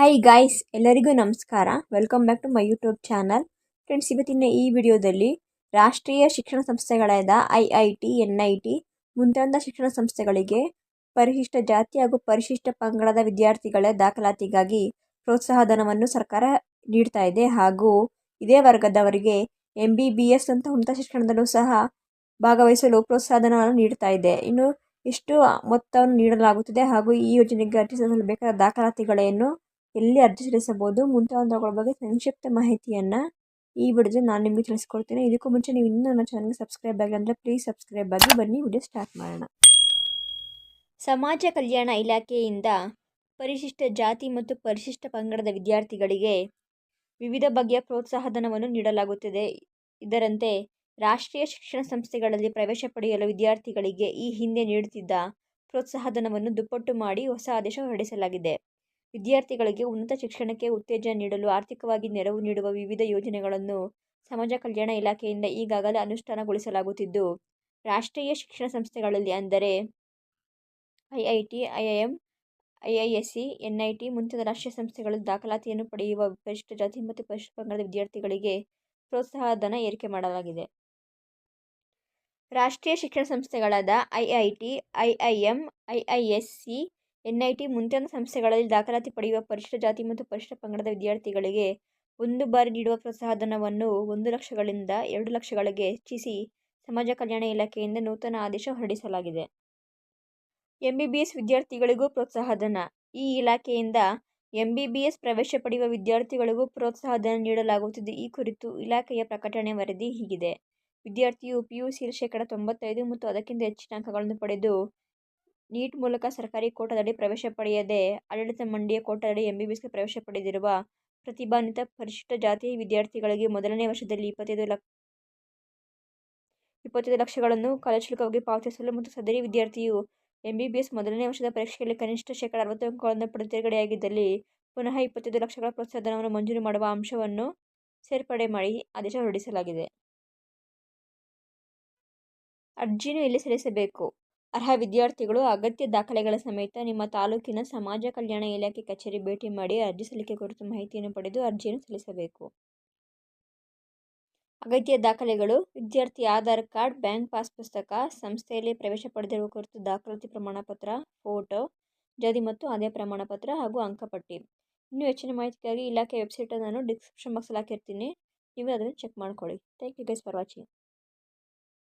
Hi guys ಎಲ್ಲರಿಗೂ ನಮಸ್ಕಾರ. Welcome back to my YouTube channel friends ಇವತ್ತಿನ ಈ ವಿಡಿಯೋದಲ್ಲಿ ರಾಷ್ಟ್ರೀಯ ಶಿಕ್ಷಣ ಸಂಸ್ಥೆಗಳಾದ I I T N I T ಮುಂತಾದ ಶಿಕ್ಷಣ ಸಂಸ್ಥೆಗಳಿಗೆ ಪರಿಶಿಷ್ಟ ಜಾತಿ ಹಾಗೂ ಪರಿಶಿಷ್ಟ ಪಂಗಡದ ವಿದ್ಯಾರ್ಥಿಗಳ ದಾಖಲಾತಿಗಾಗಿ ಪ್ರೋತ್ಸಾಹಧನವನ್ನು ಸರ್ಕಾರ ನೀಡ್ತಾ ಇದೆ ಹಾಗೂ ಇದೇ ವರ್ಗದವರಿಗೆ ಎಂ ಬಿ ಬಿ ಎಸ್ ಅಂತ ಉನ್ನತ ಶಿಕ್ಷಣದಲ್ಲೂ ಸಹ ಭಾಗವಹಿಸಲು ಪ್ರೋತ್ಸಾಹಧನವನ್ನು ನೀಡ್ತಾ ಇದೆ. ಇನ್ನು ಎಷ್ಟು ಮೊತ್ತವನ್ನು ನೀಡಲಾಗುತ್ತದೆ ಹಾಗೂ ಈ ಯೋಜನೆಗೆ ಅರ್ಜಿ ಸಲ್ಲಿಸಲು ಬೇಕಾದ ದಾಖಲಾತಿಗಳೇನು? ಎಲ್ಲಿ ಅರ್ಜಿ ಸಲ್ಲಿಸಬಹುದು, ಮುಂತಾದವುಗಳ ಬಗ್ಗೆ ಸಂಕ್ಷಿಪ್ತ ಮಾಹಿತಿಯನ್ನು ಈ ವಿಡಿಯೋದಲ್ಲಿ ನಾನು ನಿಮಗೆ ತಿಳಿಸ್ಕೊಡ್ತೀನಿ. ಇದಕ್ಕೂ ಮುಂಚೆ ನೀವು ಇನ್ನೂ ನನ್ನ ಚಾನಲ್ಗೆ ಸಬ್ಸ್ಕ್ರೈಬ್ ಆಗಿಲ್ಲ ಅಂದರೆ ಪ್ಲೀಸ್ ಸಬ್ಸ್ಕ್ರೈಬ್ ಆಗಿ ಬನ್ನಿ. ವಿಡಿಯೋ ಸ್ಟಾರ್ಟ್ ಮಾಡೋಣ. ಸಮಾಜ ಕಲ್ಯಾಣ ಇಲಾಖೆಯಿಂದ ಪರಿಶಿಷ್ಟ ಜಾತಿ ಮತ್ತು ಪರಿಶಿಷ್ಟ ಪಂಗಡದ ವಿದ್ಯಾರ್ಥಿಗಳಿಗೆ ವಿವಿಧ ಬಗೆಯ ಪ್ರೋತ್ಸಾಹಧನವನ್ನು ನೀಡಲಾಗುತ್ತಿದೆ. ಇದರಂತೆ ರಾಷ್ಟ್ರೀಯ ಶಿಕ್ಷಣ ಸಂಸ್ಥೆಗಳಲ್ಲಿ ಪ್ರವೇಶ ಪಡೆಯಲು ವಿದ್ಯಾರ್ಥಿಗಳಿಗೆ ಈ ಹಿಂದೆ ನೀಡುತ್ತಿದ್ದ ಪ್ರೋತ್ಸಾಹಧನವನ್ನು ದುಪ್ಪಟ್ಟು ಮಾಡಿ ಹೊಸ ಆದೇಶ ಹೊರಡಿಸಲಾಗಿದೆ. ವಿದ್ಯಾರ್ಥಿಗಳಿಗೆ ಉನ್ನತ ಶಿಕ್ಷಣಕ್ಕೆ ಉತ್ತೇಜನ ನೀಡಲು ಆರ್ಥಿಕವಾಗಿ ನೆರವು ನೀಡುವ ವಿವಿಧ ಯೋಜನೆಗಳನ್ನು ಸಮಾಜ ಕಲ್ಯಾಣ ಇಲಾಖೆಯಿಂದ ಈಗಾಗಲೇ ಅನುಷ್ಠಾನಗೊಳಿಸಲಾಗುತ್ತಿದ್ದು, ರಾಷ್ಟ್ರೀಯ ಶಿಕ್ಷಣ ಸಂಸ್ಥೆಗಳಲ್ಲಿ ಅಂದರೆ I I T, I I M, I I S C, N I T ಮುಂತಾದ ರಾಷ್ಟ್ರೀಯ ಸಂಸ್ಥೆಗಳು ದಾಖಲಾತಿಯನ್ನು ಪಡೆಯುವ ಪರಿಶಿಷ್ಟ ಜಾತಿ ಮತ್ತು ಪರಿಶಿಷ್ಟ ಪಂಗಡದ ವಿದ್ಯಾರ್ಥಿಗಳಿಗೆ ಪ್ರೋತ್ಸಾಹಧನ ಏರಿಕೆ ಮಾಡಲಾಗಿದೆ. ರಾಷ್ಟ್ರೀಯ ಶಿಕ್ಷಣ ಸಂಸ್ಥೆಗಳಾದ I I T I I M I I S C N I ಮುಂತಾದ ಸಂಸ್ಥೆಗಳಲ್ಲಿ ದಾಖಲಾತಿ ಪಡೆಯುವ ಪರಿಶಿಷ್ಟ ಜಾತಿ ಮತ್ತು ಪರಿಶಿಷ್ಟ ಪಂಗಡದ ವಿದ್ಯಾರ್ಥಿಗಳಿಗೆ ಒಂದು ಬಾರಿ ನೀಡುವ ಪ್ರೋತ್ಸಾಹಧನವನ್ನು ಒಂದು ಲಕ್ಷಗಳಿಂದ ಎರಡು ಲಕ್ಷಗಳಿಗೆ ಹೆಚ್ಚಿಸಿ ಸಮಾಜ ಕಲ್ಯಾಣ ಇಲಾಖೆಯಿಂದ ನೂತನ ಆದೇಶ ಹೊರಡಿಸಲಾಗಿದೆ. ಎಂಬಿಬಿಎಸ್ ವಿದ್ಯಾರ್ಥಿಗಳಿಗೂ ಪ್ರೋತ್ಸಾಹಧನ. ಈ ಇಲಾಖೆಯಿಂದ ಎಂಬಿಬಿಎಸ್ ಪ್ರವೇಶ ಪಡೆಯುವ ವಿದ್ಯಾರ್ಥಿಗಳಿಗೂ ಪ್ರೋತ್ಸಾಹಧನ ನೀಡಲಾಗುತ್ತಿದೆ ಈ ಕುರಿತು ಇಲಾಖೆಯ ಪ್ರಕಟಣೆ ವರದಿ ಹೀಗಿದೆ. ವಿದ್ಯಾರ್ಥಿಯು ಪಿ ಯು ಸಿಯಲ್ಲಿ ಶೇಕಡ ತೊಂಬತ್ತೈದು ಮತ್ತು ಅದಕ್ಕಿಂತ ಹೆಚ್ಚಿನ ಅಂಕಗಳನ್ನು ಪಡೆದು ನೀಟ್ ಮೂಲಕ ಸರ್ಕಾರಿ ಕೋಟಾದಡಿ ಪ್ರವೇಶ ಪಡೆಯದೆ ಆಡಳಿತ ಮಂಡಿಯ ಕೋಟಾದಡಿ ಎಂಬಿಬಿಎಸ್ಗೆ ಪ್ರವೇಶ ಪಡೆದಿರುವ ಪ್ರತಿಭಾನ್ವಿತ ಪರಿಶಿಷ್ಟ ಜಾತಿ ವಿದ್ಯಾರ್ಥಿಗಳಿಗೆ ಮೊದಲನೇ ವರ್ಷದಲ್ಲಿ ಇಪ್ಪತ್ತೈದು ಲಕ್ಷ ಇಪ್ಪತ್ತೈದು ಲಕ್ಷಗಳನ್ನು ಕಾಲೇಜು ಶುಲ್ಕವಾಗಿ ಪಾವತಿಸಲು ಮತ್ತು ಸದರಿ ವಿದ್ಯಾರ್ಥಿಯು ಎಂಬಿಬಿಎಸ್ ಮೊದಲನೇ ವರ್ಷದ ಪರೀಕ್ಷೆಯಲ್ಲಿ ಕನಿಷ್ಠ ಶೇಕಡ ಅರವತ್ತು ಅಂಕಗಳನ್ನು ಪಡೆದು ತೇರ್ಗಡೆಯಾಗಿದ್ದಲ್ಲಿ ಪುನಃ ಇಪ್ಪತ್ತೈದು ಲಕ್ಷಗಳ ಪ್ರೋತ್ಸಾಹಧನವನ್ನು ಮಂಜೂರು ಮಾಡುವ ಅಂಶವನ್ನು ಸೇರ್ಪಡೆ ಮಾಡಿ ಆದೇಶ ಹೊರಡಿಸಲಾಗಿದೆ. ಅರ್ಜಿಯನ್ನು ಎಲ್ಲಿ ಸಲ್ಲಿಸಬೇಕು. ಅರ್ಹ ವಿದ್ಯಾರ್ಥಿಗಳು ಅಗತ್ಯ ದಾಖಲೆಗಳ ಸಮೇತ ನಿಮ್ಮ ತಾಲೂಕಿನ ಸಮಾಜ ಕಲ್ಯಾಣ ಇಲಾಖೆ ಕಚೇರಿ ಭೇಟಿ ಮಾಡಿ ಅರ್ಜಿ ಸಲ್ಲಿಕೆ ಕುರಿತು ಮಾಹಿತಿಯನ್ನು ಪಡೆದು ಅರ್ಜಿಯನ್ನು ಸಲ್ಲಿಸಬೇಕು. ಅಗತ್ಯ ದಾಖಲೆಗಳು, ವಿದ್ಯಾರ್ಥಿ ಆಧಾರ್ ಕಾರ್ಡ್, ಬ್ಯಾಂಕ್ ಪಾಸ್ ಪುಸ್ತಕ, ಸಂಸ್ಥೆಯಲ್ಲಿ ಪ್ರವೇಶ ಪಡೆದಿರುವ ಕುರಿತು ದಾಖಲಾತಿ ಪ್ರಮಾಣಪತ್ರ, ಫೋಟೋ ಜಾತಿ ಮತ್ತು ಆದಾಯ ಪ್ರಮಾಣಪತ್ರ ಹಾಗೂ ಅಂಕಪಟ್ಟಿ. ಇನ್ನೂ ಹೆಚ್ಚಿನ ಮಾಹಿತಿಗಾಗಿ ಇಲಾಖೆ ವೆಬ್ಸೈಟನ್ನು ನಾನು ಡಿಸ್ಕ್ರಿಪ್ಷನ್ ಬಾಕ್ಸಲ್ಲಿ ಹಾಕಿರ್ತೀನಿ. ನೀವು ಅದನ್ನು ಚೆಕ್ ಮಾಡ್ಕೊಳ್ಳಿ. Thank you guys for watching.